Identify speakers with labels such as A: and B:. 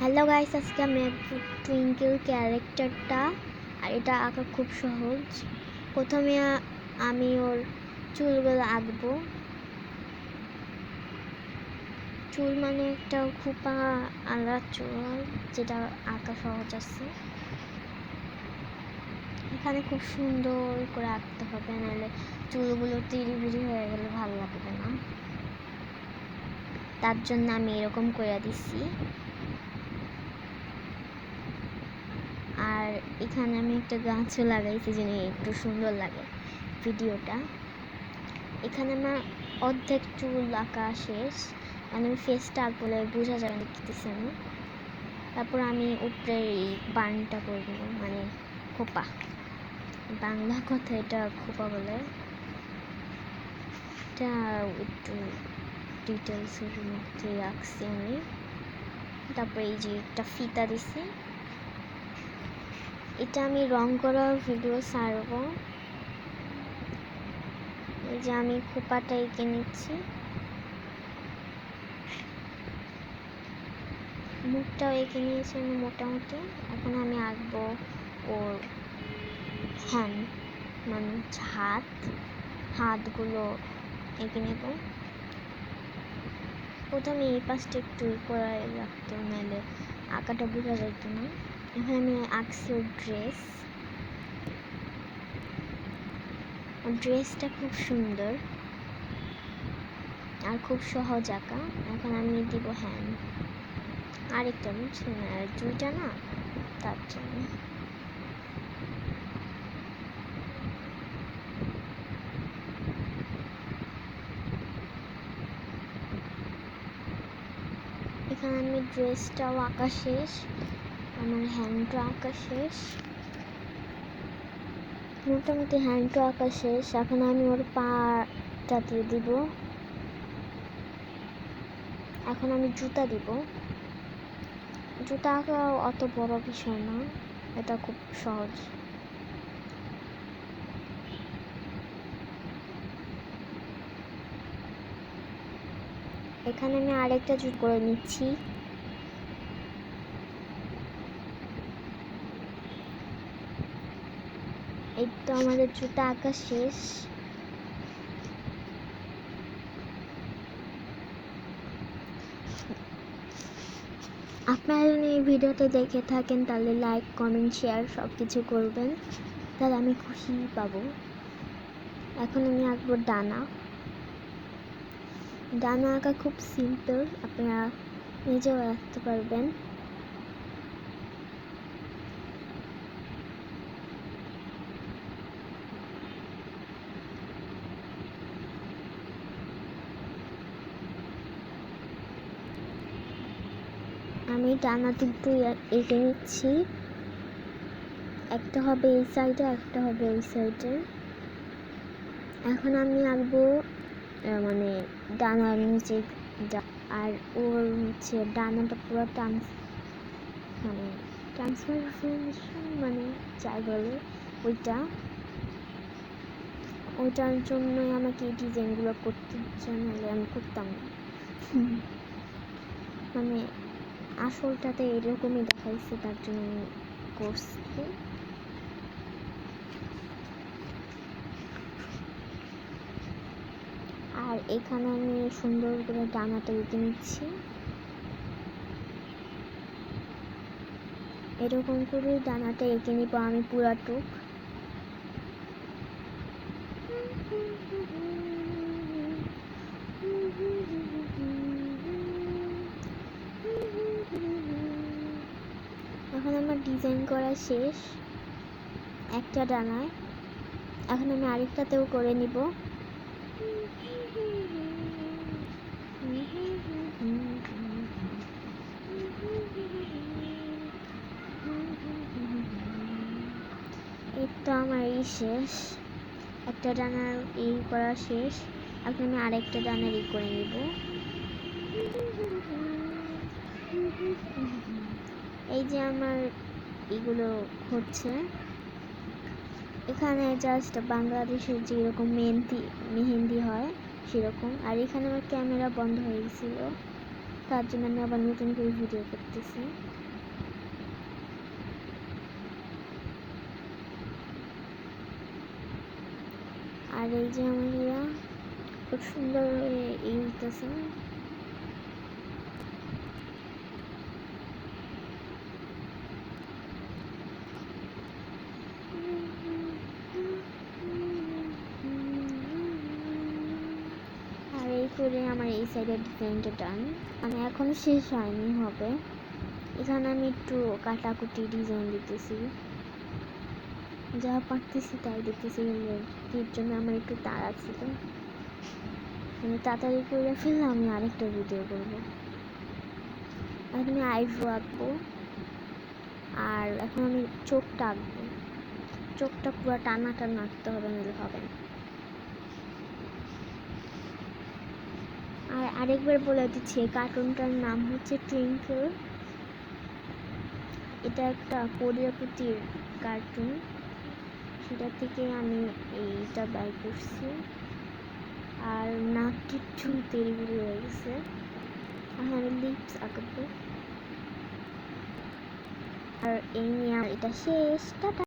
A: Hello guys আজকে আমি twinkle ক্যারেক্টারটা আর এটা আঁকা খুব সহজ। প্রথমে আমি ওর চুলগুলো আঁকবো। চুল মানে একটা খুব আলাদা চুল, যেটা আঁকা সহজ আছে। এখানে খুব সুন্দর করে আঁকতে হবে, নাহলে চুলগুলো তিরিবিরি হয়ে গেলে ভালো লাগবে না। তার জন্য আমি এরকম করে দিছি। আর এখানে আমি একটা গাছও লাগাইছি যেন একটু সুন্দর লাগে ভিডিওটা। এখানে আমার অর্ধেক চুল আঁকা শেষ। মানে আমি ফেসটা বলে বোঝা যাবে দেখতেছি আমি। তারপর আমি উপরে এই বানটা করে দেবো মানে খোপা। বাংলা কথা এটা খোপা বলে। এটা একটু ডিটেলসের মধ্যে রাখছি আমি। তারপরে এই যে একটা ফিতা দিছি। এটা আমি রং করার ভিডিও ছাড়বো। এই যে আমি খোপাটা এঁকে নিচ্ছি। মুখটাও এঁকে নিয়েছি আমি মোটামুটি। এখন আমি আঁকবো ওর হ্যান্ড মানে হাত। হাতগুলো এঁকে নেব। প্রথমে এই পাশটা একটু করে রাখতো নাহলে আঁকাটা বোঝা যেত না এখন আঁকছি ড্রেস ড্রেসটা খুব সুন্দর। আর খুব সহজ আঁকা। এখন আমি দিব হ্যান্ড আরেকটা বুঝছেন আর দুইটা না, তার জন্য। এখানে আমি ড্রেসটাও আঁকা শেষ। আমার হ্যান্ডটা আঁকা শেষ। মোটামুটি হ্যান্ডটা আঁকা শেষ। এখন আমি ওর পাটা দিয়ে দিব। এখন আমি জুতা দিব। জুতা আঁকা অত বড় বিষয় না, এটা খুব সহজ। এখানে আমি আরেকটা জুট করে নিচ্ছি। এই তো আমাদের জুতা আঁকা শেষ। আপনারা যদি এই ভিডিওটা দেখে থাকেন, তাহলে লাইক কমেন্ট শেয়ার সব কিছু করবেন। তাহলে আমি খুশি পাবো। এখন আমি আঁকবো ডানা। ডানা আঁকা খুব সিম্পল আপনারা নিজেও আঁকতে পারবেন। আমি ডানা দুটো এঁকে নিচ্ছি। একটা হবে এই সাইডে একটা হবে ওই সাইডে এখন আমি আঁকবো মানে ডানার নিচে আর ওর হচ্ছে ডানাটা পুরো ট্রান্স মানে ট্রান্সফরমেশন মানে যাই বলে, ওইটা। ওইটার জন্যই আমাকে এই ডিজাইনগুলো করতে নাহলে আমি করতাম না। মানে আসলটাতে এরকমই দেখাইছে, তার জন্য করছি। আর এখানে আমি সুন্দর করে ডানাটা দিতে নিচ্ছি। এরকম করে ডানাটা এঁকে নিব আমি পুরাটুক। ডিজাইন করা শেষ। একটা ডানায়। এখন আমি আরেকটাতেও করে নিব। তো আমার এই শেষ। একটা ডানার এই করা শেষ। এখন আমি আরেকটা ডানার ই করে নিব। এই যে আমার এগুলো হচ্ছে এখানে জাস্ট বাংলাদেশের যেরকম মেহেন্দি মেহেন্দি হয় সেরকম। আর এখানে আমার ক্যামেরা বন্ধ হয়ে গেছিল। তার জন্য আমি আবার নতুন করে ভিডিও করতেছি। আর এই যে আমার খুব সুন্দর এই হইতেছে আর এই করে আমার এই সাইডের ডিজাইনটা ডান মানে এখনও শেষ হয়নি, হবে। এখানে আমি একটু কাটাকুটি ডিজাইন দিতেছি। যা পারতেছি তাই দিতেছি এর জন্য আমার একটু তাড়া ছিল। আমি তাড়াতাড়ি করে ফেললে আমি আরেকটা ভিডিও করব। এখন আমি আইব্রো আঁকবো। আর এখন আমি চোখটা আঁকবো। চোখটা পুরো টানা টানা আঁকতে হবে, নাহলে হবে না আর আরেকবার বলে দিচ্ছি কার্টুনটার নাম হচ্ছে টুইঙ্কল এটা একটা প্রজাপতির কার্টুন সেটা থেকে আমি এইটা বাই করছি। আর নাকটি একটু তেলগুলো হয়ে গেছে। আর লিপস আঁকবো। আর এই নিয়ে এটা শেষ। টাটা।